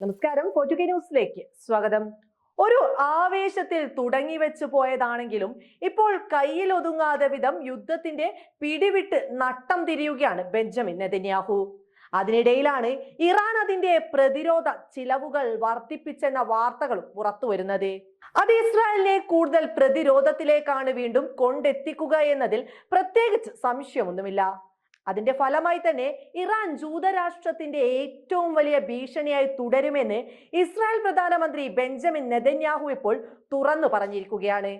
നമസ്കാരം. കോറ്റുകെ ന്യൂസിലേക്ക് സ്വാഗതം. ഒരു ആവേശത്തിൽ തുടങ്ങി വെച്ചു പോയതാണെങ്കിലും ഇപ്പോൾ കയ്യിൽ ഒതുങ്ങാതെ വിധം യുദ്ധത്തിന്റെ പിടിവിട്ട് നട്ടം തിരിയുകയാണ് ബെഞ്ചമിൻ നെതന്യാഹു. അതിനിടയിലാണ് ഇറാൻ അതിന്റെ പ്രതിരോധ ചിലവുകൾ വർദ്ധിപ്പിച്ചെന്ന വാർത്തകളും പുറത്തു വരുന്നത്. അത് ഇസ്രായേലിനെ കൂടുതൽ പ്രതിരോധത്തിലേക്കാണ് വീണ്ടും കൊണ്ടെത്തിക്കുക എന്നതിൽ പ്രത്യേകിച്ച് സംശയമൊന്നുമില്ല. അതിന്റെ ഫലമായി തന്നെ ഇറാൻ ജൂതരാഷ്ട്രത്തിന്റെ ഏറ്റവും വലിയ ഭീഷണിയായി തുടരുമെന്ന് ഇസ്രായേൽ പ്രധാനമന്ത്രി ബെഞ്ചമിൻ നെതന്യാഹു ഇപ്പോൾ തുറന്നു പറഞ്ഞിരിക്കുകയാണ്.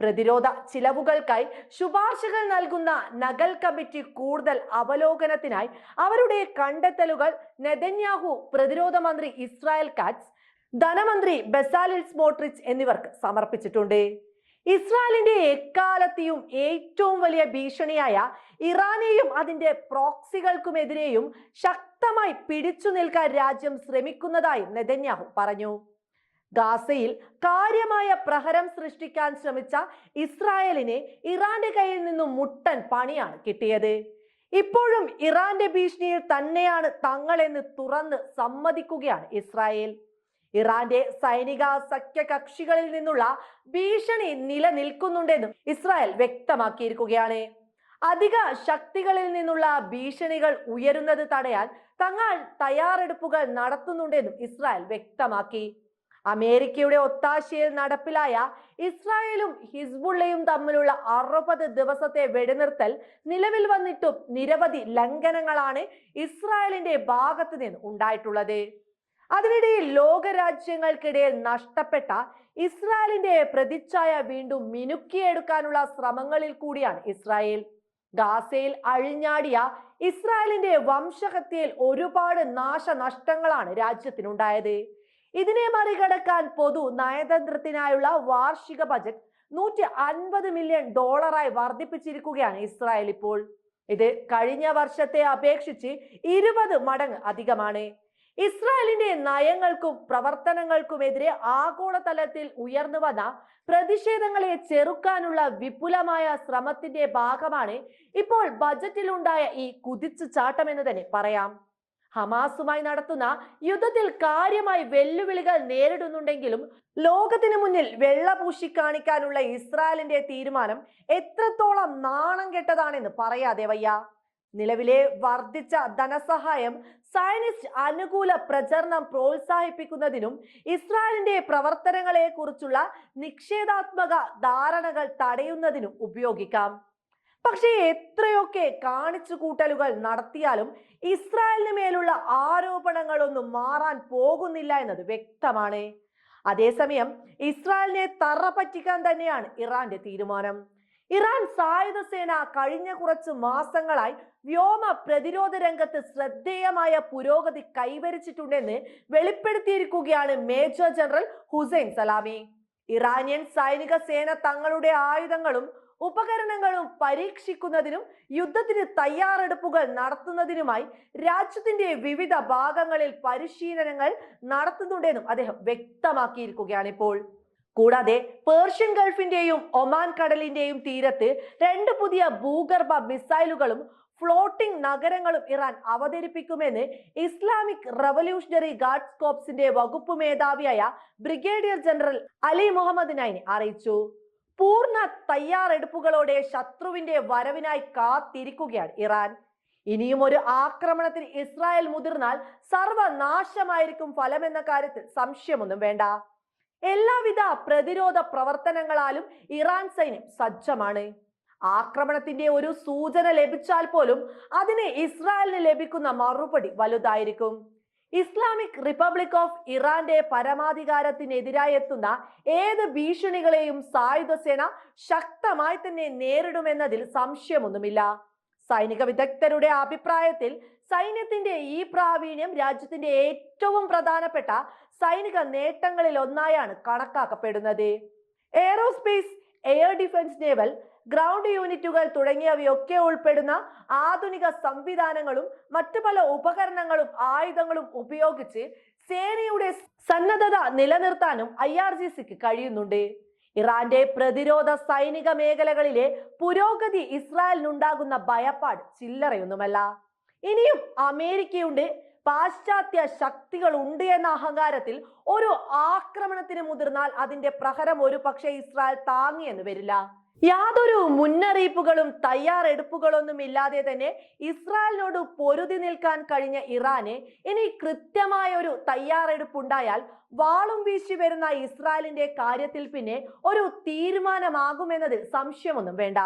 പ്രതിരോധ ചിലവുകൾക്കായി ശുപാർശകൾ നൽകുന്ന നഗൽ കമ്മിറ്റി കൂടുതൽ അവലോകനത്തിനായി അവരുടെ കണ്ടെത്തലുകൾ നെതന്യാഹു പ്രതിരോധ മന്ത്രി ഇസ്രായേൽ കാറ്റ്സ് ധനമന്ത്രി ബസാലിൽ സ്മോട്രിച്ച് എന്നിവർക്ക് സമർപ്പിച്ചിട്ടുണ്ട്. ഇസ്രായേലിന്റെ എക്കാലത്തെയും ഏറ്റവും വലിയ ഭീഷണിയായ ഇറാനെയും അതിന്റെ പ്രോക്സികൾക്കുമെതിരെയും ശക്തമായി പിടിച്ചു നിൽക്കാൻ രാജ്യം ശ്രമിക്കുന്നതായും നെതന്യാഹു പറഞ്ഞു. ഗാസയിൽ കാര്യമായ പ്രഹരം സൃഷ്ടിക്കാൻ ശ്രമിച്ച ഇസ്രായേലിനെ ഇറാന്റെ കയ്യിൽ നിന്നും മുട്ടൻ പണിയാണ് കിട്ടിയത്. ഇപ്പോഴും ഇറാന്റെ ഭീഷണിയിൽ തന്നെയാണ് തങ്ങളെന്ന് തുറന്ന് സമ്മതിക്കുകയാണ് ഇസ്രായേൽ. ഇറാന്റെ സൈനിക സഖ്യ കക്ഷികളിൽ നിന്നുള്ള ഭീഷണി നിലനിൽക്കുന്നുണ്ടെന്നും ഇസ്രായേൽ വ്യക്തമാക്കിയിരിക്കുകയാണ്. അധിക ശക്തികളിൽ നിന്നുള്ള ഭീഷണികൾ ഉയരുന്നത് തടയാൻ തങ്ങൾ തയ്യാറെടുപ്പുകൾ നടത്തുന്നുണ്ടെന്നും ഇസ്രായേൽ വ്യക്തമാക്കി. അമേരിക്കയുടെ ഒത്താശയിൽ നടപ്പിലായ ഇസ്രായേലും ഹിസ്ബുള്ളയും തമ്മിലുള്ള അറുപത് ദിവസത്തെ വെടിനിർത്തൽ നിലവിൽ വന്നിട്ടും നിരവധി ലംഘനങ്ങളാണ് ഇസ്രായേലിന്റെ ഭാഗത്ത് നിന്ന് ഉണ്ടായിട്ടുള്ളത്. അതിനിടയിൽ ലോകരാജ്യങ്ങൾക്കിടയിൽ നഷ്ടപ്പെട്ട ഇസ്രായേലിന്റെ പ്രതിച്ഛായ വീണ്ടും മിനുക്കിയെടുക്കാനുള്ള ശ്രമങ്ങളിൽ കൂടിയാണ് ഇസ്രായേൽ. ഗാസയിൽ അഴിഞ്ഞാടിയ ഇസ്രായേലിന്റെ വംശഹത്യയിൽ ഒരുപാട് നാശനഷ്ടങ്ങളാണ് രാജ്യത്തിനുണ്ടായത്. ഇതിനെ മറികടക്കാൻ പൊതു നയതന്ത്രത്തിനായുള്ള വാർഷിക ബജറ്റ് നൂറ്റി അൻപത് മില്യൺ ഡോളറായി വർദ്ധിപ്പിച്ചിരിക്കുകയാണ് ഇസ്രായേൽ ഇപ്പോൾ. ഇത് കഴിഞ്ഞ വർഷത്തെ അപേക്ഷിച്ച് ഇരുപത് മടങ്ങ് അധികമാണ്. ഇസ്രായേലിന്റെ നയങ്ങൾക്കും പ്രവർത്തനങ്ങൾക്കുമെതിരെ ആഗോളതലത്തിൽ ഉയർന്നു വന്ന പ്രതിഷേധങ്ങളെ ചെറുക്കാനുള്ള വിപുലമായ ശ്രമത്തിന്റെ ഭാഗമാണ് ഇപ്പോൾ ബജറ്റിലുണ്ടായ ഈ കുതിച്ചു ചാട്ടം എന്ന് തന്നെ പറയാം. ഹമാസുമായി നടത്തുന്ന യുദ്ധത്തിൽ കാര്യമായി വെല്ലുവിളികൾ നേരിടുന്നുണ്ടെങ്കിലും ലോകത്തിനു മുന്നിൽ വെള്ളപൂശി കാണിക്കാനുള്ള ഇസ്രായേലിന്റെ തീരുമാനം എത്രത്തോളം നാണം കെട്ടതാണെന്ന് പറയാതെ വയ്യ. നിലവിലെ വർദ്ധിച്ച ധനസഹായം സയനിസ്റ്റ് അനുകൂല പ്രചരണം പ്രോത്സാഹിപ്പിക്കുന്നതിനും ഇസ്രായേലിന്റെ പ്രവർത്തനങ്ങളെ കുറിച്ചുള്ള നിക്ഷേധാത്മക ധാരണകൾ തടയുന്നതിനും ഉപയോഗിക്കാം. പക്ഷേ എത്രയൊക്കെ കാണിച്ചു കൂട്ടലുകൾ നടത്തിയാലും ഇസ്രായേലിന് മേലുള്ള ആരോപണങ്ങളൊന്നും മാറാൻ പോകുന്നില്ല എന്നത് വ്യക്തമാണ്. അതേസമയം ഇസ്രായേലിനെ തറ പറ്റിക്കാൻ തന്നെയാണ് ഇറാന്റെ തീരുമാനം. ഇറാൻ സായുധ സേന കഴിഞ്ഞ കുറച്ച് മാസങ്ങളായി വ്യോമ പ്രതിരോധ രംഗത്ത് ശ്രദ്ധേയമായ പുരോഗതി കൈവരിച്ചിട്ടുണ്ടെന്ന് വെളിപ്പെടുത്തിയിരിക്കുകയാണ് major general Hossein Salami. Iranian സൈനിക സേന തങ്ങളുടെ ആയുധങ്ങളും ഉപകരണങ്ങളും പരീക്ഷിക്കുന്നതിനും യുദ്ധത്തിന് തയ്യാറെടുപ്പുകൾ നടത്തുന്നതിനുമായി രാജ്യത്തിന്റെ വിവിധ ഭാഗങ്ങളിൽ പരിശീലനങ്ങൾ നടത്തുന്നുണ്ടെന്നും അദ്ദേഹം വ്യക്തമാക്കിയിരിക്കുകയാണ് ഇപ്പോൾ. കൂടാതെ പേർഷ്യൻ ഗൾഫിന്റെയും ഒമാൻ കടലിന്റെയും തീരത്ത് രണ്ട് പുതിയ ഭൂഗർഭ മിസൈലുകളും ഫ്ലോട്ടിംഗ് നഗരങ്ങളും ഇറാൻ അവതരിപ്പിക്കുമെന്ന് ഇസ്ലാമിക് റവല്യൂഷണറി ഗാർഡ്സ് കോപ്സിന്റെ വകുപ്പ് മേധാവിയായ brigadier general Ali Mohammad Naini അറിയിച്ചു. പൂർണ തയ്യാറെടുപ്പുകളോടെ ശത്രുവിന്റെ വരവിനായി കാത്തിരിക്കുകയാണ് ഇറാൻ. ഇനിയും ഒരു ആക്രമണത്തിന് ഇസ്രായേൽ മുതിർന്നാൽ സർവനാശമായിരിക്കും ഫലമെന്ന കാര്യത്തിൽ സംശയമൊന്നും വേണ്ട. എല്ലാവിധ പ്രതിരോധ പ്രവർത്തനങ്ങളാലും ഇറാൻ സൈന്യം സജ്ജമാണ്. ആക്രമണത്തിന്റെ ഒരു സൂചന ലഭിച്ചാൽ പോലും അതിന് ഇസ്രായേലിന് ലഭിക്കുന്ന മറുപടി വലുതായിരിക്കും. ഇസ്ലാമിക് റിപ്പബ്ലിക് ഓഫ് ഇറാന്റെ പരമാധികാരത്തിനെതിരായി എത്തുന്ന ഏത് ഭീഷണികളെയും സായുധ സേന ശക്തമായി തന്നെ നേരിടുമെന്നതിൽ സംശയമൊന്നുമില്ല. സൈനിക വിദഗ്ധരുടെ അഭിപ്രായത്തിൽ സൈന്യത്തിന്റെ ഈ പ്രാവീണ്യം രാജ്യത്തിന്റെ ഏറ്റവും പ്രധാനപ്പെട്ട സൈനിക നേട്ടങ്ങളിൽ ഒന്നായാണ് കണക്കാക്കപ്പെടുന്നത്. Aerospace air defence naval ground യൂണിറ്റുകൾ തുടങ്ങിയവയൊക്കെ ഉൾപ്പെടുന്ന ആധുനിക സംവിധാനങ്ങളും മറ്റു പല ഉപകരണങ്ങളും ആയുധങ്ങളും ഉപയോഗിച്ച് സേനയുടെ സന്നദ്ധത നിലനിർത്താനും ഐ ആർ ജി സിക്ക് കഴിയുന്നുണ്ട്. ഇറാന്റെ പ്രതിരോധ സൈനിക മേഖലകളിലെ പുരോഗതി ഇസ്രായേലിനുണ്ടാകുന്ന ഭയപ്പാട് ചില്ലറയൊന്നുമല്ല. ഇനിയും അമേരിക്കയുണ്ട് പാശ്ചാത്യ ശക്തികൾ ഉണ്ട് എന്ന അഹങ്കാരത്തിൽ ഒരു ആക്രമണത്തിന് മുതിർന്നാൽ അതിന്റെ പ്രഹരം ഒരു പക്ഷേ ഇസ്രായേൽ താങ്ങിയെന്ന് വരില്ല. യാതൊരു മുന്നറിയിപ്പുകളും തയ്യാറെടുപ്പുകളൊന്നും ഇല്ലാതെ തന്നെ ഇസ്രായേലിനോട് പൊരുതി നിൽക്കാൻ കഴിഞ്ഞ ഇറാന് ഇനി കൃത്യമായ ഒരു തയ്യാറെടുപ്പുണ്ടായാൽ വാളും വീശി വരുന്ന ഇസ്രായേലിന്റെ കാര്യത്തിൽ പിന്നെ ഒരു തീരുമാനമാകുമെന്നതിൽ സംശയമൊന്നും വേണ്ട.